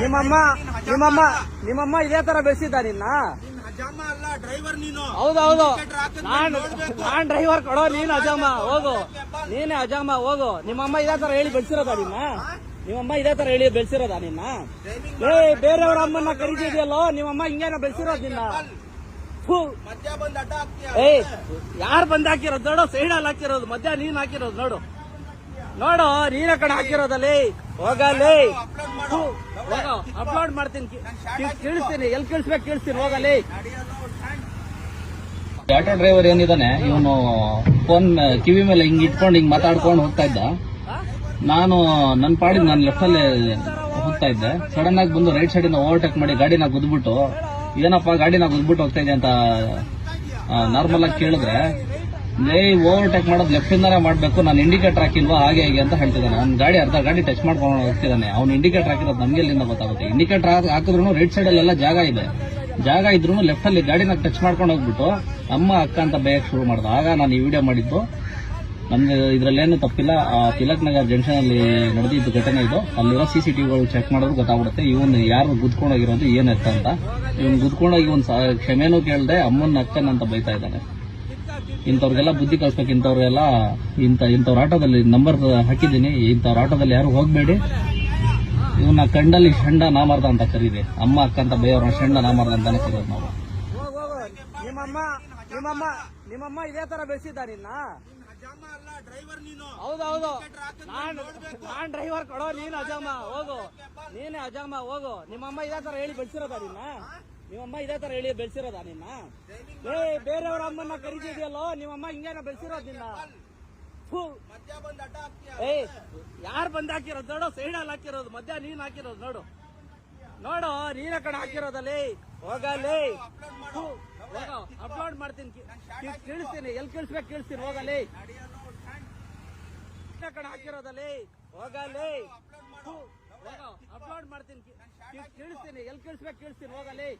ನಿಮ್ಮಮ್ಮ ನಿಮ್ಮಮ್ಮ ನಿಮ್ಮಮ್ಮ ಇದೇ ತರ ಬೆಳೆಸಿದ್ದ ನಿನ್ನ? ಹೌದೌದು ನಾನ್ ಡ್ರೈವರ್ ಕೊಡೋ ನೀನ್ ಅಜಾಮ, ಹೋಗು. ನೀನೇ ಅಜಾಮ, ಹೋಗು. ನಿಮ್ಮಮ್ಮ ಇದೇ ತರ ಹೇಳಿ ಬೆಳೆಸಿರೋದ ನಿಮ್ಮ ನಿಮ್ಮಮ್ಮ ಇದೇ ತರ ಹೇಳಿ ಬೆಳೆಸಿರೋದ ನಿನ್ನ? ಏ, ಬೇರೆಯವ್ರ ಅಮ್ಮನ್ನ ಕರಿತಿದ್ಯಲ್ಲೋ, ನಿಮ್ಮಮ್ಮ ಹಿಂಗೇನ ಬೆಳೆಸಿರೋದ್ ನಿನ್ನ? ಏ, ಯಾರು ಬಂದ್ ಹಾಕಿರೋದು ನೋಡು ಅಲ್ಲಿ ಹಾಕಿರೋದು, ಮಧ್ಯ ನೀನ್ ಹಾಕಿರೋದು ನೋಡು. ನೋಡು, ನೀನ ಕಡೆ ಹಾಕಿರೋದಲ್ಲಿ. ಅಪ್ಲೋಡ್ ಮಾಡು. ಹೋಗೋ ಅಪ್ಲೋಡ್ ಮಾಡ್ತೀನಿ. ಕೇಳಿಸ್ತೀನಿ ಎಲ್ಲಿ ಕೇಳಿಸ್ಬೇಕು ಕೇಳಿಸ್ತೀನಿ ಹೋಗಲಿ. ಆಟೋ ಡ್ರೈವರ್ ಏನಿದಾನೆ ಇವನು ಫೋನ್ ಕಿವಿ ಮೇಲೆ ಹಿಂಗ್ ಇಟ್ಕೊಂಡು ಹಿಂಗ್ ಮಾತಾಡ್ಕೊಂಡು ಹೋಗ್ತಾ ಇದ್ದ. ನಾನು ನನ್ನ ಪಾಡಿಗೆ ನಾನು ಲೆಫ್ಟ್ ಅಲ್ಲಿ ಹೋಗ್ತಾ ಇದ್ದೆ. ಸಡನ್ ಆಗಿ ಬಂದು ರೈಟ್ ಸೈಡ್ ಇಂದ ಓವರ್ಟೇಕ್ ಮಾಡಿ ಗಾಡಿನ ಗುದ್ಬಿಟ್ಟು ಏನಪ್ಪ ಗಾಡಿನ ಗುದ್ಬಿಟ್ಟು ಹೋಗ್ತಾ ಇದೆ ಅಂತ ನಾರ್ಮಲ್ ಆಗಿ ಕೇಳಿದ್ರೆ ಲೇ ಓವರ್ಟೇಕ್ ಮಾಡೋದು ಲೆಫ್ಟ್ ಇಂದಾನೆ ಮಾಡಬೇಕು. ನಾನು ಇಂಡಿಕೇಟರ್ ಹಾಕಿಲ್ವಾ, ಹಾಗೆ ಹೇಗೆ ಅಂತ ಹೇಳ್ತಿದ್ದಾನೆ. ನನ್ನ ಗಾಡಿ ಅರ್ಧ ಗಾಡಿ ಟಚ್ ಮಾಡ್ಕೊಂಡು ಹೋಗ್ತಿದ್ದಾನೆ. ಅವ್ನು ಇಂಡಿಕೇಟರ್ ಹಾಕಿರೋದು ನಮಗೆ ಎಲ್ಲಿಂದ ಗೊತ್ತಾಗುತ್ತೆ? ಇಂಡಿಕೇಟರ್ ಹಾಕಿದ್ರು ರೈಟ್ ಸೈಡ್ ಅಲ್ಲೆಲ್ಲ ಜಾಗ ಇದೆ. ಜಾಗ ಇದ್ರು ಲೆಫ್ಟ್ ಅಲ್ಲಿ ಗಾಡಿನ ಟಚ್ ಮಾಡ್ಕೊಂಡು ಹೋಗ್ಬಿಟ್ಟು ಅಮ್ಮ ಅಕ್ಕ ಅಂತ ಬೇಯಕ್ ಶುರು ಮಾಡ್ದೆ. ಆಗ ನಾನು ಈ ವಿಡಿಯೋ ಮಾಡಿದ್ದು. ನಮ್ಗೆ ಇದ್ರಲ್ಲೇನು ತಪ್ಪಿಲ್ಲ. ಆ ತಿಲಕ್ ನಗರ್ ಜಂಕ್ಷನ್ ಅಲ್ಲಿ ನಡೆದಿದ್ದು ಘಟನೆ ಇದು. ಅಲ್ಲಿರೋ ಸಿ ಸಿ ಟಿವಿಗಳು ಚೆಕ್ ಮಾಡಿದ್ರೆ ಗೊತ್ತಾಗ್ಬಿಡುತ್ತೆ. ಇವನ್ ಯಾರು ಗುದ್ಕೊಂಡೋಗಿರೋದು, ಏನ್ ಎತ್ತ ಅಂತ. ಇವನ್ ಗುದ್ಕೊಂಡೋಗಿ ಸ- ಕ್ಷಮೆನೂ ಕೇಳದೆ ಅಮ್ಮನ, ಅಕ್ಕನ್ ಅಂತ ಬೈತಾ ಇದ್ದಾನೆ. ಇಂಥವ್ರಿಗೆಲ್ಲ ಬುದ್ಧಿ ಕಲಿಸ್ಬೇಕು. ಇಂಥವ್ರಿಗೆಲ್ಲ ಇಂಥ, ಇಂಥವ್ರ ಆಟೋದಲ್ಲಿ ನಂಬರ್ ಹಾಕಿದ್ದೀನಿ. ಇಂಥವ್ರ ಆಟೋದಲ್ಲಿ ಯಾರು ಹೋಗಬೇಡಿ. ಇವನ್ನ ಕಂಡಲ್ಲಿ ಷಂಡ ನಾಮಾರ್ದ ಅಂತ ಕರೀದೆ ಅಮ್ಮ, ಅಕ್ಕ ಅಂತ ಬೈಯವ್ರ ಷಂಡ ನಾಮಾರ್ದ ಅಂತಾನೆ ಕರೀದ್ ನಾವು. ನಿಮ್ಮಮ್ಮ ನಿಮ್ಮಮ್ಮ ನಿಮ್ಮಮ್ಮ ಇದೇ ತರ ಬೆಳೆಸಿದ್ದ ನಿನ್ನ ನಿನ್ ಡ್ರೈವರ್ ಕೊಡೋ ನೀನ್ ಅಜಾಮ, ಹೋಗು. ನೀನೇ ಅಜಾಮ, ಹೋಗು. ನಿಮ್ಮಮ್ಮ ಇದೇ ತರ ಹೇಳಿ ಬೆಳೆಸಿರೋದ ನಿನ್ನ ನಿಮ್ಮಮ್ಮ ಇದೇ ತರ ಹೇಳಿ ಬೆಳೆಸಿರೋದ ನಿನ್ನ? ಏ ಬೇರೆಯವ್ರ ಅಮ್ಮನ್ನ ಕರಿತಿದ್ಯಲ್ಲೋ ನಿಮ್ಮಮ್ಮ ಹಿಂಗೇನ ಬೆಳೆಸಿರೋದ್ ನಿನ್ನ? ಏ ಯಾರು ಬಂದ್ ಹಾಕಿರೋದು ನೋಡು ಸೈಡಲ್ಲಿ ಹಾಕಿರೋದು ಮಧ್ಯ ನೀನ್ ಹಾಕಿರೋದು ನೋಡು. ನೋಡು ನೀನ ಕಡೆ ಹಾಕಿರೋದಲ್ಲಿ. ಹೋಗಲಿ ಅಪ್ಲೋಡ್ ಮಾಡ್ತೀನಿ. ಕೇಳಿಸ್ತೀನಿ ಎಲ್ಲಿ ಕೇಳಿಸ್ಬೇಕು ಕೇಳಿಸ್ತೀನಿ ಹೋಗಲಿ ಕಡೆ ಹಾಕಿರೋದಲ್ಲಿ. ಹೋಗಲಿ ಅಪ್ಲೋಡ್ ಮಾಡ್ತೀನಿ. ಕೇಳಿಸ್ತೀನಿ ಎಲ್ಲಿ ಕೇಳಿಸ್ಬೇಕು ಕೇಳಿಸ್ತೀನಿ ಹೋಗಲ್ಲಿ.